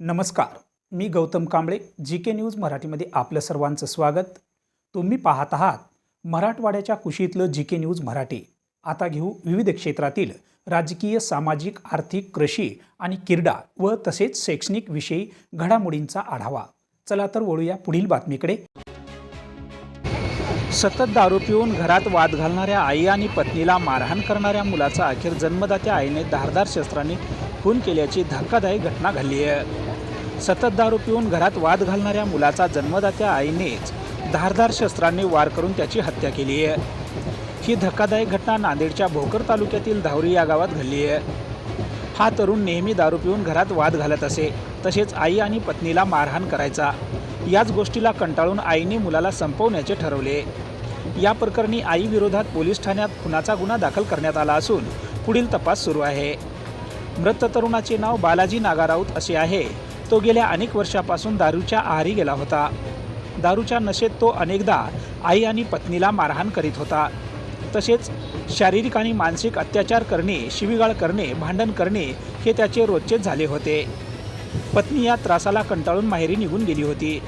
नमस्कार. मी Gautam Kamble G K news मराठीमध्ये आपलं सर्वांचं स्वागत. तुम्ही पाहत आहात मराठवाड्याच्या कुशीतलं जी के न्यूज मराठी. आता घेऊ विविध क्षेत्रातील राजकीय सामाजिक आर्थिक कृषी आणि क्रीडा व तसेच शैक्षणिक विषयी घडामोडींचा आढावा. चला तर वळूया पुढील बातमीकडे. सतत दारू पिऊन घरात वाद घालणाऱ्या आई आणि पत्नीला मारहाण करणाऱ्या मुलाचा अखेर जन्मदात्या आईने धारदार शस्त्राने खून केल्याची धक्कादायक घटना घडली आहे. सतत दारू पिऊन घरात वाद घालणाऱ्या मुलाचा जन्मदात्या आईनेच धारदार शस्त्रांनी वार करून त्याची हत्या केली आहे. ही धक्कादायक घटना नांदेडच्या भोकर तालुक्यातील धावरी या गावात घडली आहे. हा तरुण नेहमी दारू पिऊन घरात वाद घालत असे तसेच आई आणि पत्नीला मारहाण करायचा. याच गोष्टीला कंटाळून आईने मुलाला संपवण्याचे ठरवले. या प्रकरणी आईविरोधात पोलीस ठाण्यात खुनाचा गुन्हा दाखल करण्यात आला असून पुढील तपास सुरू आहे. मृत तरुणाचे नाव बालाजी नागाराऊत असे आहे. तो गेल्या अनेक वर्षापासून दारूच्या आहारी गेला होता. दारूच्या नशेत तो अनेकदा आई आणि पत्नीला मारहाण करीत होता. तसेच शारीरिक आणि मानसिक अत्याचार करणे शिवीगाळ करणे भांडण करणे हे त्याचे रोजचेच झाले होते. पत्नी या त्रासाला कंटाळून माहेरी निघून गेली होती.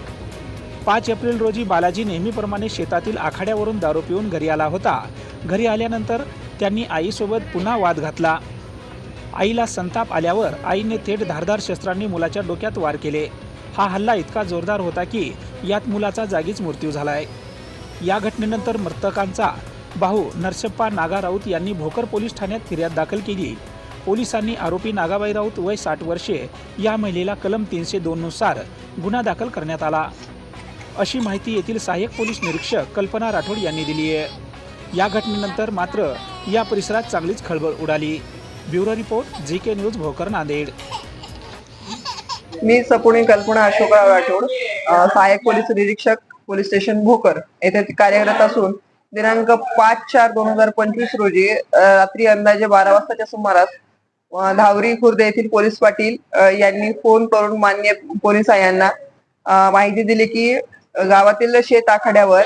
पाच एप्रिल रोजी बालाजी नेहमीप्रमाणे शेतातील आखाड्यावरून दारू पिऊन घरी आला होता. घरी आल्यानंतर त्यांनी आईसोबत पुन्हा वाद घातला. आईला संताप आल्यावर आईने थेट धारदार शस्त्रांनी मुलाच्या डोक्यात वार केले. हा हल्ला इतका जोरदार होता की यात मुलाचा जागीच मृत्यू झालाय. या घटनेनंतर मृतकांचा भाऊ नरसप्पा नागा राऊत यांनी भोकर पोलीस ठाण्यात फिर्याद दाखल केली. पोलिसांनी आरोपी नागाबाई राऊत वय साठ वर्षे या महिलेला कलम तीनशे दोननुसार गुन्हा दाखल करण्यात आला. अशी माहिती येथील सहाय्यक पोलीस निरीक्षक कल्पना राठोड यांनी दिली आहे या घटनेनंतर मात्र या परिसरात चांगलीच खळबळ उडाली. Bureau report G K news Bhokar Nanded. मी सपुणी कल्पना अशोकराव राठोड सहाय्यक पोलीस निरीक्षक पोलीस स्टेशन भोकर. येथे कार्यरत असून दिनांक पाच चार दोन हजार पंचवीस रोजी रात्री अंदाजे बारा वाजताच्या सुमारास धावरी खुर्द येथील पोलीस पाटील यांनी फोन करून मान्य पोलीस यांना माहिती दिली की गावातील शेत आखाड्यावर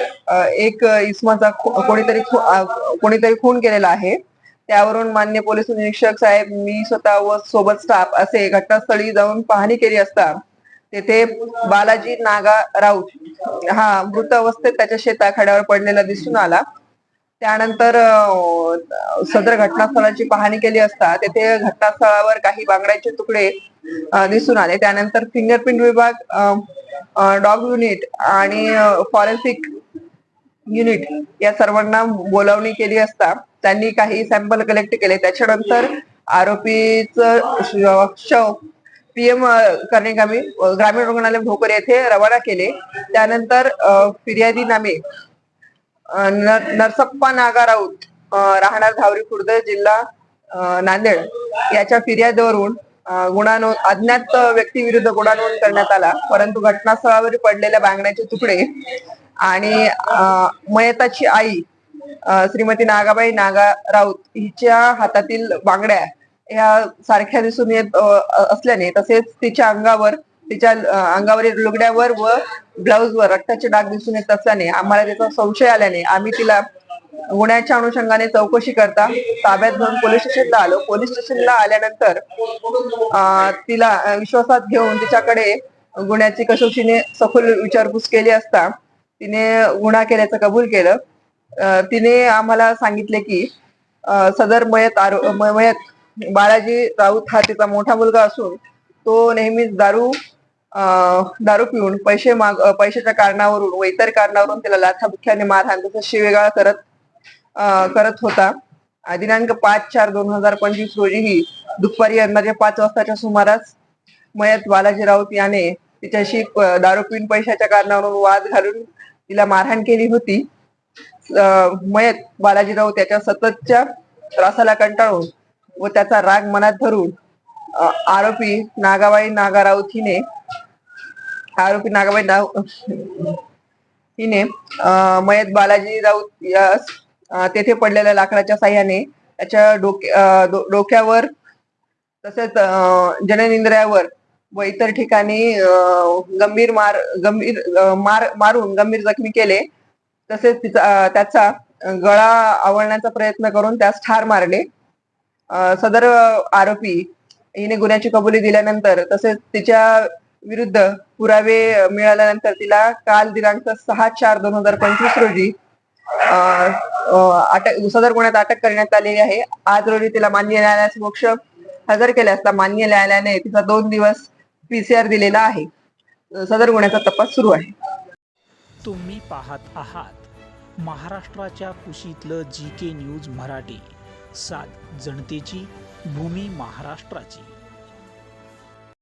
एक इसमाचा खू- कोणीतरी खू- कोणीतरी खून केलेला आहे. त्यावरून मान्य पोलीस निरीक्षक साहेब मी स्वतः व सोबत स्टाफ असे घटनास्थळी जाऊन पाहणी केली असता तेथे बालाजी नागा राऊत हा मृत अवस्थेत त्याच्या शेताखाड्यावर पडलेला दिसून आला. त्यानंतर सदर घटनास्थळाची पाहणी केली असता तेथे घटनास्थळावर काही बांगड्याचे तुकडे दिसून आले. त्यानंतर फिंगरप्रिंट विभाग डॉग युनिट आणि फॉरेन्सिक युनिट या सर्वांना बोलावणी केली असता त्यांनी काही सॅम्पल कलेक्ट केले. त्याच्यानंतर आरोपीच शव पीएम करण्यागामी ग्रामीण रुग्णालय भोकर येथे रवाना केले. त्यानंतर फिर्यादी नामे नरसप्पा नागा राऊत राहणार धावरी खुर्द जिल्हा नांदेड याच्या फिर्यादीवरून गुन्हा नोंद अज्ञात व्यक्तीविरुद्ध गुन्हा नोंद करण्यात आला. परंतु घटनास्थळावर पडलेल्या बांगण्याचे तुकडे आणि मयताची आई श्रीमती नागाबाई नागा राऊत हिच्या हातातील बांगड्या ह्या सारख्या दिसून येत असल्याने तसेच तिच्या अंगावर तिच्या अंगावरील लुगड्यावर व ब्लाऊजवर रक्ताचे डाग दिसून येत असल्याने आम्हाला त्याचा संशय आल्याने आम्ही तिला गुन्ह्याच्या अनुषंगाने चौकशी करता ताब्यात घेऊन पोलीस स्टेशनला आलो. पोलीस स्टेशनला आल्यानंतर तिला विश्वासात घेऊन तिच्याकडे गुन्ह्याची कसोशीने सखोल विचारपूस केली असता तिने गुन्हा केल्याचं कबूल केलं. तिने आम्हाला सांगितले की सदर मयत आरो मयत बाळाजी राऊत हा तिचा मोठा मुलगा असून तो नेहमीच दारू अ, दारू पिऊन पैसे माग पैशाच्या कारणावरून व इतर कारणावरून तिला लाथाबुख्याने मारहाण तसंच शिवेगाळ करत अ, करत होता. दिनांक पाच चार दोन हजार पंचवीस रोजी ही दुपारी अंदाजे पाच वाजताच्या सुमारास मयत बालाजी राऊत याने तिच्याशी दारू पिऊन पैशाच्या कारणावरून वाद घालून तिला मारहाण केली होती. मयत बालाजी राऊत त्याच्या सततच्या त्रासाला कंटाळून व त्याचा राग मनात धरून आरोपी नागाबाई नागाराऊत हिने आरोपी नागाबाई नाव हिने मयत बालाजी राऊत यास तेथे पडलेल्या लाकडाच्या साह्याने त्याच्या डोक्या डोक्यावर तसेच जननिंद्रयावर जननेंद्रियावर व इतर ठिकाणी गंभीर मार गंभीर मार मारून गंभीर जखमी केले. तसेच तिचा त्याचा गळा आवळण्याचा प्रयत्न करून त्यास ठार मारले. सदर आरोपी हिने गुन्ह्याची कबुली दिल्यानंतर तसेच तिच्या विरुद्ध पुरावे मिळाल्यानंतर तिला काल दिनांक सहा चार दोन हजार पंचवीस रोजी अटक सदर गुन्ह्यात अटक करण्यात आलेली आहे. आज रोजी तिला मान्य न्यायालयासमक्ष हजर केले असता मान्य न्यायालयाने तिचा दोन दिवस पीसीआर दिलेला आहे. सदर गुन्ह्याचा तपास सुरू आहे. तुम्ही पाहत आहात महाराष्ट्राच्या कुशीतलं जी के न्यूज मराठी. सात जनतेची भूमी महाराष्ट्राची.